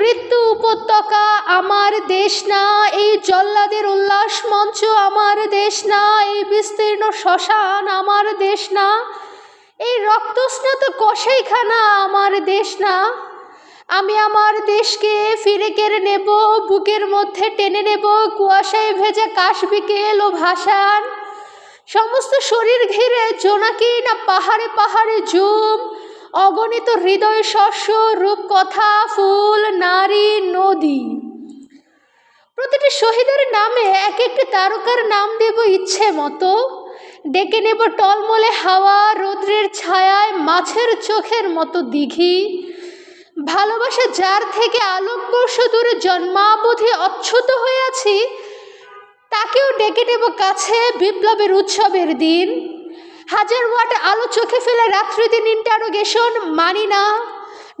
মৃত্যু উপত্যকা আমার দেশ না, এই জল্লাদের উল্লাস মঞ্চ আমার দেশ না, এই বিস্তীর্ণ শ্মশান আমার দেশ না, এই রক্তস্নাত কষাইখানা আমার দেশ না। আমি আমার দেশকে ফিরে কেড়ে নেব, বুকের মধ্যে টেনে নেব, কুয়াশায় ভেজা কাশ বিকেল ও ভাসান সমস্ত শরীর ঘিরে জোনাকি না পাহাড়ে পাহাড়ে জুম অগণিত হৃদয় শস্য, রূপকথা, ফুল, নারী, নদী। প্রতিটি শহীদের নামে এক একটি তারকার নাম দেব ইচ্ছে মতো। ডেকে নেব টলমলে হাওয়া, রৌদ্রের ছায়ায় মাছের চোখের মতো দিঘি। ভালোবাসা যার থেকে আলোকবর্ষ দূরে জন্মাবধি অচ্ছুত হয়ে আছি, তাকেও ডেকে নেব কাছে বিপ্লবের উৎসবের দিন। হাজার ওয়াট আলো চোখে ফেলে রাত্রি দিন ইন্টারোগেশন মানি না।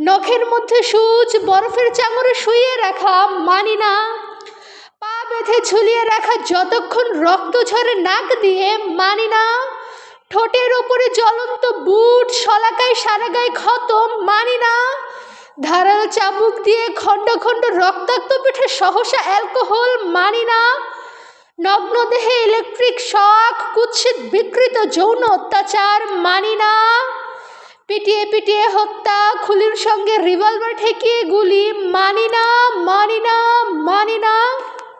নখের মধ্যে সূচ, বরফের চাঙড়ে শুইয়ে রাখা, মানি না। পা বেঁধে ঝুলিয়ে রাখা, যতক্ষণ রক্ত ঝরে নাক দিয়ে, মানি না। ঠোঁটের ওপরে জ্বলন্ত বুট, শলাকায় সারা গায়ে ক্ষত মানি না। ধারালো চাবুক দিয়ে খণ্ড খণ্ড রক্তাক্ত পিঠে সহসা অ্যালকোহল, মানি না। নগ্ন দেহে ইলেকট্রিক শক কুৎসিত বিকৃত যৌন অত্যাচার, মানি না। পিটিয়ে পিটিয়ে হত্যা, খুলির সঙ্গে রিভলভার ঠেকিয়ে গুলি, মানি না।